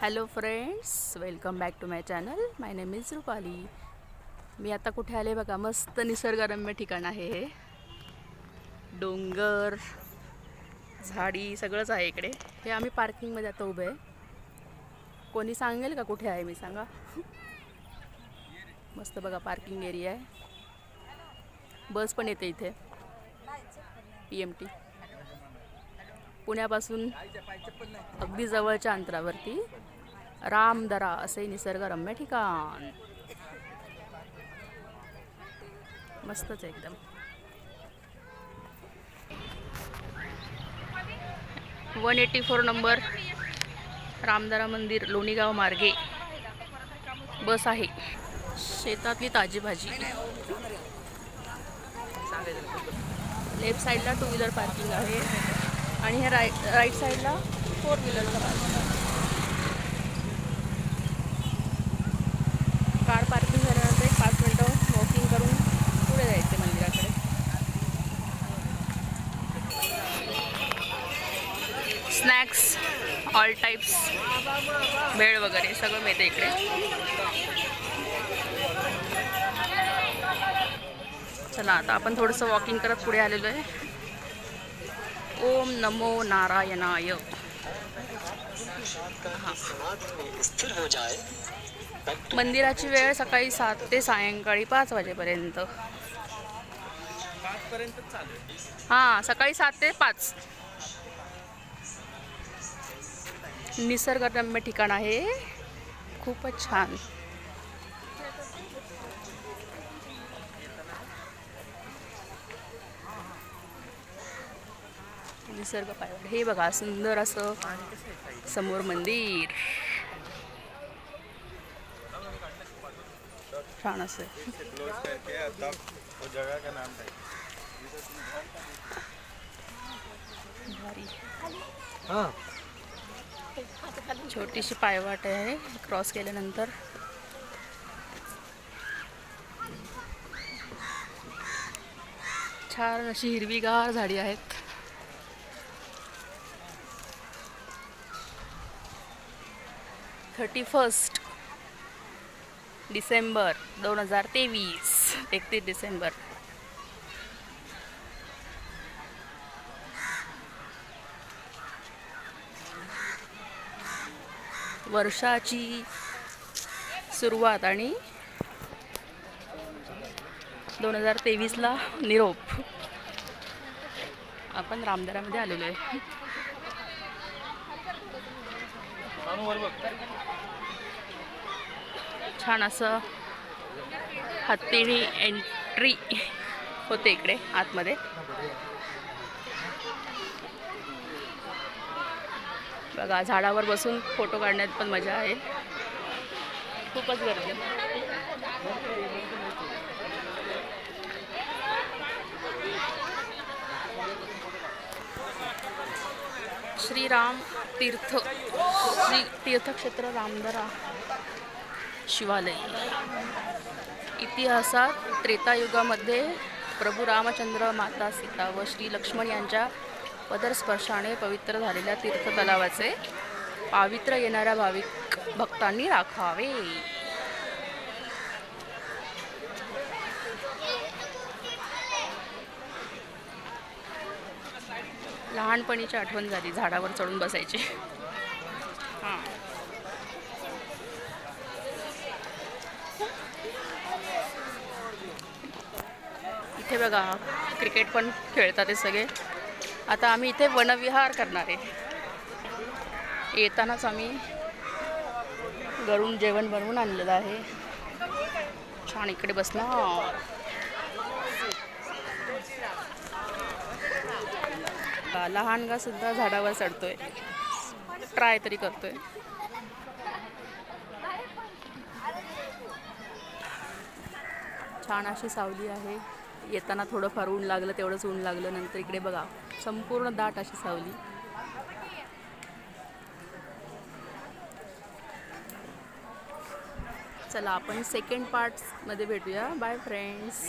Hello friends welcome back to my channel my name is Rupali मी आता कुठे आले बघा? मस्त निसर्गरम्य ठिकाण आहे हे. डोंगर झाडी सगळंच आहे इकडे. हे आम्ही पार्किंगमध्ये आता उभे आहे. कोणी सांगेल का कुठे आहे? मी सांगा. मस्त बघा पार्किंग एरिया आहे. बस पण येते इथे. पी एम टी पुण्यापासून अगदी जवळच्या अंतरावरती. रामदरा असे निसर्गरम्य ठिकाण. मस्तच आहे एकदम. One eighty four number Ramdara मंदिर लोणीगाव मार्गे. बस आहे. शेतातली ताजी भाजी. लेफ्ट साईडला टू व्हीलर पार्किंग आहे. आणि ह्या राईट राईट साईडला फोर व्हीलरचा कार पार्किंग झाल्यानंतर एक पाच मिनटं वॉकिंग करून पुढे जायचे मंदिराकडे. स्नॅक्स ऑल टाईप्स भेळ वगैरे सगळं मिळतं इकडे. चला आता आपण थोडंसं वॉकिंग करत पुढे आलेलो आहे. ओम नमो नारायणाय। स्थिर हो जाए मंदिराची वेळ सकाळी सात ते सायंकाळी पाच वाजेपर्यंत. हां सकाळी सात ते पाच. निसर्गरम्य ठिकाण आहे. खूपच छान. निसर्ग पायवाड हे बघा सुंदर असं समोर मंदिर. छान असं छोटीशी पायवाट आहे क्रॉस केल्यानंतर. छान अशी हिरवीगार झाडी आहेत. थर्टी फर्स्ट डिसेंबर दोन हजार तेवीस एकतीस डिसेंबर. वर्षाची सुरुवात आणि दोन हजार तेवीसला निरोप. आपण रामदरामध्ये आलेलो आहे. छान असं हत्तीनी एंट्री होते इकडे आतमध्ये. बघा झाडावर बसून फोटो काढण्यात पण मजा आहे. खूपच गर्दी. श्रीराम तीर्थ श्री तीर्थक्षेत्र रामदरा. शिवालय. इतिहासात त्रेतायुगामध्ये प्रभू रामचंद्र माता सीता व श्री लक्ष्मण यांच्या पदरस्पर्शाने पवित्र झालेल्या तीर्थतलावाचे पावित्र्य येणाऱ्या भाविक भक्तांनी राखावे. लहानपणीची आठवण झाली झाडावर चढून बसायची. हां. इथे बघा क्रिकेट पण खेळतात हे सगळे. आता आम्ही इथे वनविहार करणार आहे. येतानाच आम्ही घरून जेवण बनवून आणलेलं आहे. छान इकडे बसणार. लहानगा सुद्धा झाडावर चढतोय. ट्राय तरी करतोय. छान अशी सावली आहे. येताना थोडंफार ऊन लागलं तेवढंच ऊन लागलं नंतर इकडे बघा संपूर्ण दाट अशी सावली. चला आपण सेकंड पार्ट्समध्ये भेटूया. Bye friends